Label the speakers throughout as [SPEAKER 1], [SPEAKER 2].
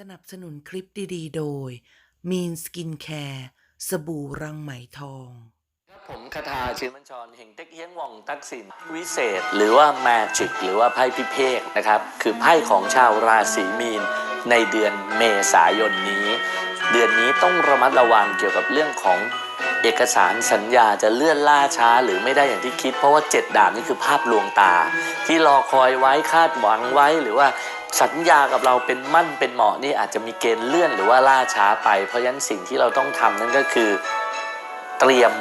[SPEAKER 1] สนับสนุนคลิปดีๆ โดย Mean Skin Care สบู่รังไหมทอง
[SPEAKER 2] ครับผมคาถาชินมัญชรเฮงเต็กเฮียงว่องตักสินวิเศษ หรือว่าแมจิกหรือว่าไพ่พิเภกนะครับ คือไพ่ของชาวราศีมีนในเดือนเมษายนนี้ เดือนนี้ต้องระมัดระวังเกี่ยวกับเรื่องของ เอกสารสัญญาจะเลื่อนล่าช้าหรือไม่ได้อย่างที่คิด เพราะว่าเจ็ดดาบนี่คือภาพลวงตา ที่รอคอยไว้คาดหวังไว้หรือว่าสัญญากับเราเป็นมั่นเป็นเหมาะนี่อาจจะมีเกณฑ์เลื่อนหรือว่าล่าช้าไป เพราะฉะนั้นสิ่งที่เราต้องทำนั่นก็คือเตรียม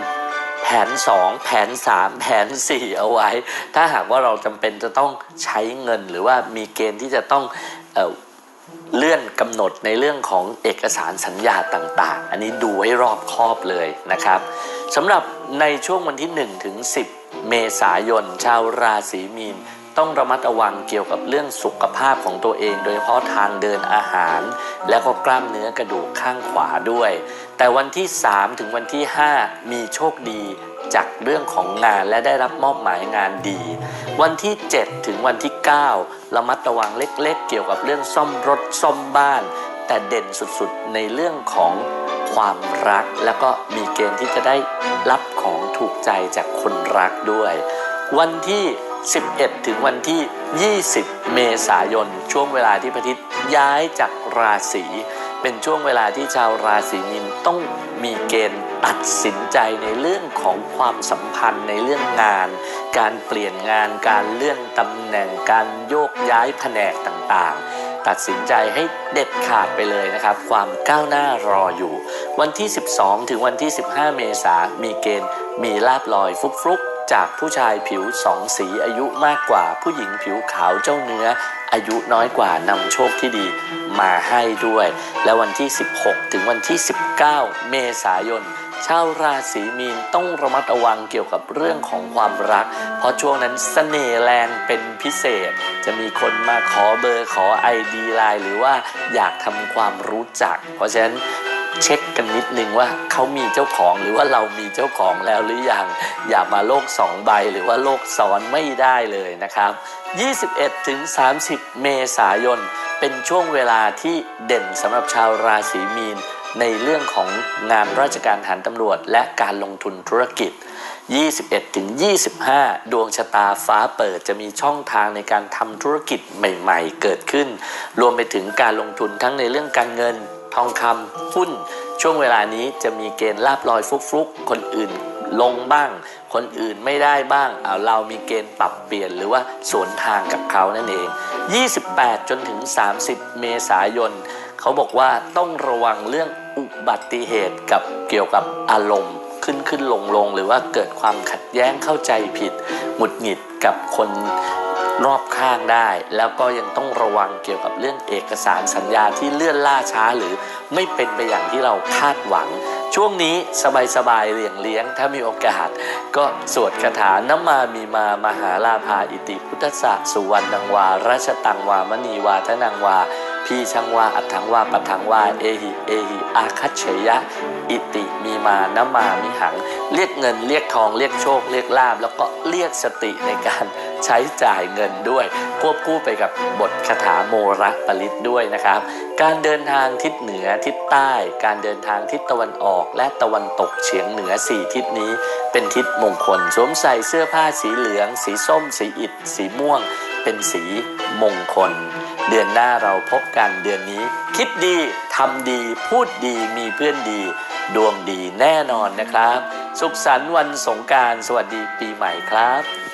[SPEAKER 2] แผน 2 แผน 3 แผน 4 เอาไว้ ถ้าหากว่าเราจำเป็นจะต้องใช้เงินหรือว่ามีเกณฑ์ที่จะต้อง เลื่อนกำหนดในเรื่องของเอกสารสัญญาต่างๆ อันนี้ดูให้รอบคอบเลยนะครับสำหรับในช่วงวันที่ 1 ถึง 10 เมษายน ชาวราศีมีน ต้องระมัดระวังเกี่ยวกับเรื่องสุขภาพของตัวเอง โดยเฉพาะทางเดินอาหาร และก็กล้ามเนื้อกระดูกข้างขวาด้วย แต่วันที่ 3 ถึงวันที่ 5 มีโชคดีจากเรื่องของงานและได้รับมอบหมายงานดี วันที่ 7 ถึงวันที่ 9 ระมัดระวังเล็กๆ เกี่ยวกับเรื่องซ่อมรถซ่อมบ้าน แต่เด่นสุดๆ ในเรื่องของความรัก แล้วก็มีเกณฑ์ที่จะได้รับของถูกใจจากคนรักด้วย วันที่ 11 ถึงวันที่ 20 เมษายน ช่วงเวลาที่พระอาทิตย์ย้ายจากราศีเป็นช่วงเวลาที่ชาวราศีมีนต้องมีเกณฑ์ตัดสินใจในเรื่องของความสัมพันธ์ในเรื่องงาน การเปลี่ยนงานการเลื่อนตำแหน่งการโยกย้ายแผนกต่างๆ ตัดสินใจให้เด็ดขาดไปเลยนะครับ ความก้าวหน้ารออยู่ วันที่ 12 ถึงวันที่ 15 เมษามีเกณฑ์มีลาบลอยฟลุกๆ จากผู้ชายผิวสองสีอายุมากกว่า ผู้หญิงผิวขาวเจ้าเนื้อ อายุน้อยกว่านำโชคที่ดีมาให้ด้วย และวันที่ 16 ถึงวันที่ 19 เมษายนชาวราศีมีนต้องระมัดระวังเกี่ยวกับเรื่องของความรัก เพราะช่วงนั้นเสน่ห์แรงเป็นพิเศษ จะมีคนมาขอเบอร์ขอไอดีไลน์หรือว่าอยากทำความรู้จัก เพราะฉะนั้น เช็คกันนิดนึงว่าเขามีเจ้าของหรือว่าเรามีเจ้าของแล้วหรือยังอย่ามาโลกสองใบหรือว่าโลกซ้อนไม่ได้เลยนะครับ 21ถึง30 เมษายน เป็นช่วงเวลาที่เด่นสำหรับชาวราศีมีน ในเรื่องของงานราชการทหารตำรวจ และการลงทุนธุรกิจ 21ถึง25 ดวงชะตาฟ้าเปิดจะมีช่องทางในการทำธุรกิจใหม่ ๆ เกิดขึ้น รวมไปถึงการลงทุนทั้งในเรื่องการเงิน ทองคำหุ้นช่วงเวลานี้จะมีเกณฑ์ลาบลอยฟุกๆ คนอื่นลงบ้าง คนอื่นไม่ได้บ้างเอาเรามีเกณฑ์ปรับเปลี่ยนหรือว่าสวนทางกับเขานั่นเอง 28 จนถึง 30 เมษายน เขาบอกว่าต้องระวังเรื่องอุบัติเหตุกับเกี่ยวกับอารมณ์ ขึ้นขึ้นลงลงหรือว่าเกิดความขัดแย้งเข้าใจผิดหงุดหงิดกับคน รอบข้างได้ แล้วก็ยังต้องระวังเกี่ยวกับเรื่องเอกสารสัญญาที่เลื่อนล่าช้าหรือไม่เป็นไปอย่างที่เราคาดหวัง ช่วงนี้สบายๆเลี่ยงเลี้ยง ถ้ามีโอกาส ก็สวดคาถาน้ำมามีมามหาลาภาอิติพุทธะสุวรรณังวาราชตังวามณีวาทนังวาพี่ชังวาอัฏฐังวาปัฏฐังวา เอหิ เอหิ อาคัจเฉยะ อิติมีมานะมามิหัง เรียกเงินเรียกทองเรียกโชค เรียกลาบ แล้วก็เรียกสติในการ ใช้จ่ายเงินด้วย ควบคู่ไปกับบทคาถาโมระปริตด้วยนะครับ การเดินทางทิศเหนือทิศใต้ การเดินทางทิศตะวันออกและตะวันตกเฉียงเหนือสี่ทิศนี้ เป็นทิศมงคล สวมใส่เสื้อผ้าสีเหลือง สีส้ม สีอิฐ สีม่วง เป็นสีมงคล เดือนหน้าเราพบกันเดือนนี้ คิดดีทำดี พูดดีมีเพื่อนดี ดวงดีแน่นอนนะครับ สุขสันต์วันสงการ สวัสดีปีใหม่ครับ